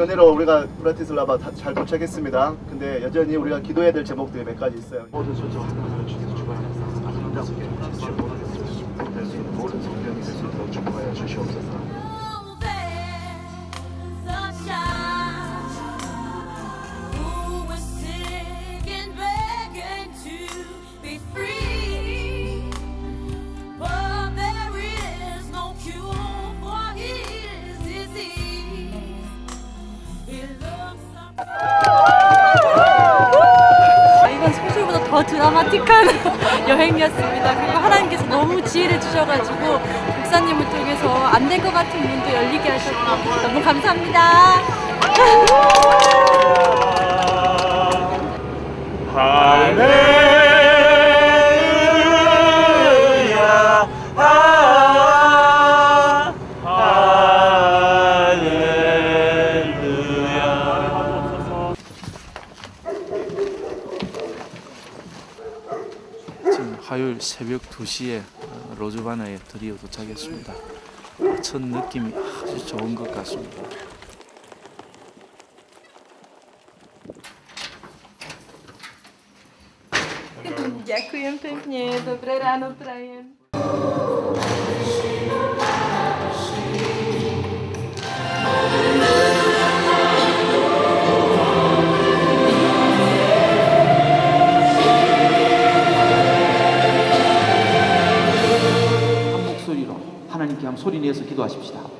저 주님의 은혜로 우리가 브라티슬라바 다- 잘 도착했습니다. 근데 여전히 우리가 기도해야 될 제목들이 몇 가지 있어요. 모든 하나님을 주께서 주관하사 아름답게 될수 있는 모든 성령이 될수 있도록 축복하여 주시옵소서 드라마틱한 여행이었습니다. 그리고 하나님께서 너무 지혜를 주셔가지고 목사님을 통해서 안될것 같은 문도 열리게 하셨고 너무 감사합니다. 할렐 새벽 2시에 로즈바나에 드디어 도착했습니다. 첫 느낌이 아주 좋은 것 같습니다. Ďakujem pekne, dobré ráno prajem. 하나님께 한번 소리 내서 기도하십시다.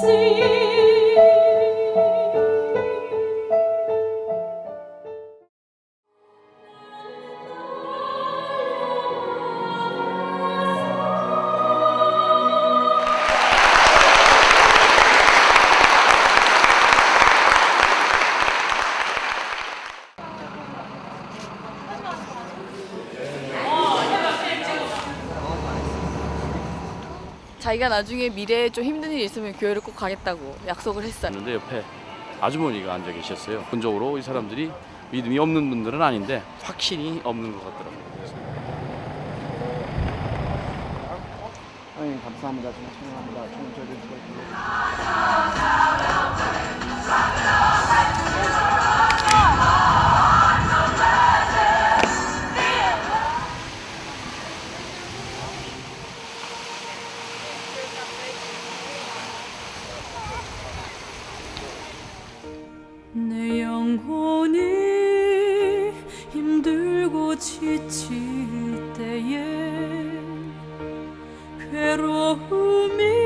See. 자기가 나중에 미래에 좀 힘든 일이 있으면 교회를 꼭 가겠다고 약속을 했어요. 그런데 옆에 아주머니가 앉아 계셨어요. 본적으로 이 사람들이 믿음이 없는 분들은 아닌데 확신이 없는 것 같더라고요. 하나님 감사합니다. 정말 저희 힘들고 지칠 때에 괴로움이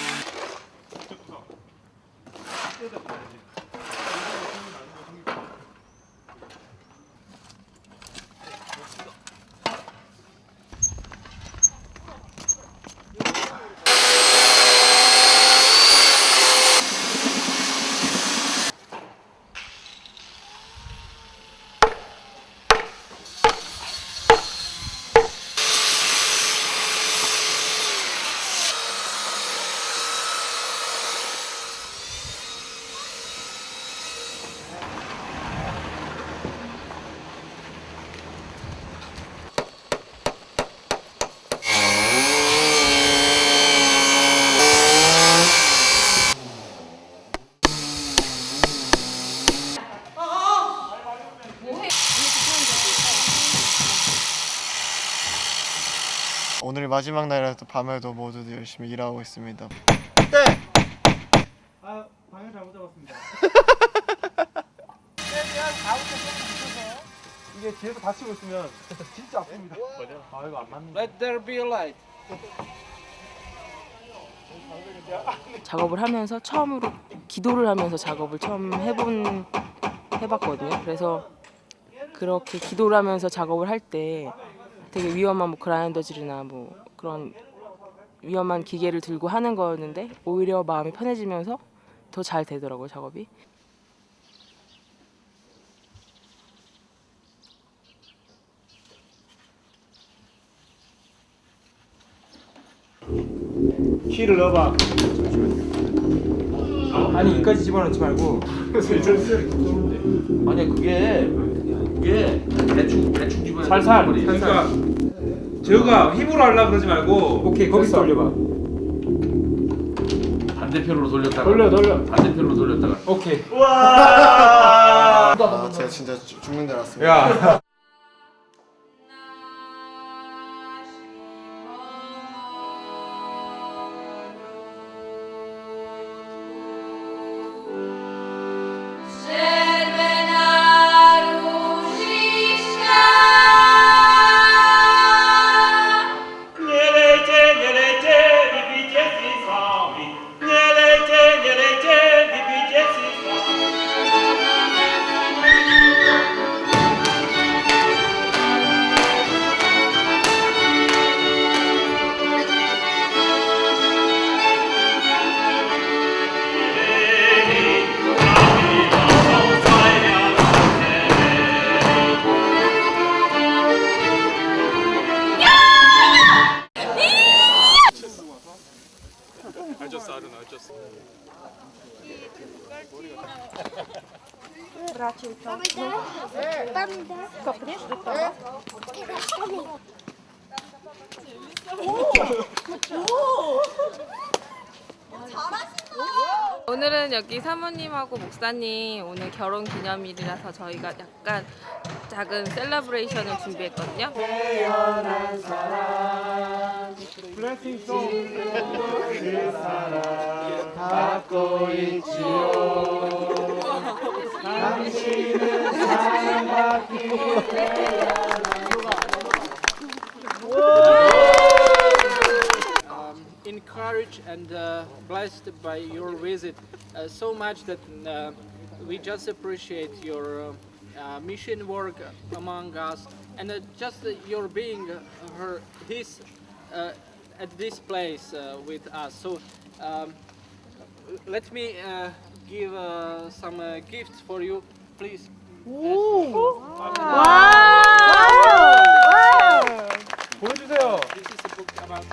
마지막 날이라 또 밤에도 모두들 열심히 일하고 있습니다. 아 방향 잘못 잡았습니다. 이게 뒤에서 다치고 있으면 진짜 아픕니다. 아 이거 안 맞는 Let there be a light. 작업을 하면서 처음으로 기도를 하면서 작업을 처음 해본 해봤거든요. 그래서 그렇게 기도를 하면서 작업을 할때 되게 위험한 뭐 그라인더질이나 뭐 그런 위험한 기계를 들고 하는 거였는데 오히려 마음이 편해지면서 더 잘 되더라고요 작업이. 키를 넣어봐 아니 이까지 집어넣지 말고 아니 그게 그게 대충 대충 집어야 살살. 그러니까 재우가 힘으로 하려 그러지 말고 오케이 거기서 돌려봐. 반대편으로 돌렸다가. 돌려 돌려. 반대편으로 돌렸다가. 오케이. 아, 제가 진짜 죽- 죽는 줄 알았습니다. 야 잘하신다. 오늘은 여기 사모님하고 목사님 오늘 결혼 기념일이라서 저희가 약간 작은 셀러브레이션을 준비했거든요. Um, encouraged and uh, blessed by your visit uh, so much that uh, we just appreciate your uh, uh, mission work among us and uh, just uh, your being uh, her his uh, at this place uh, with us. So um, let me uh, give uh, some uh, gifts for you, please. 보여주세요. This is a book about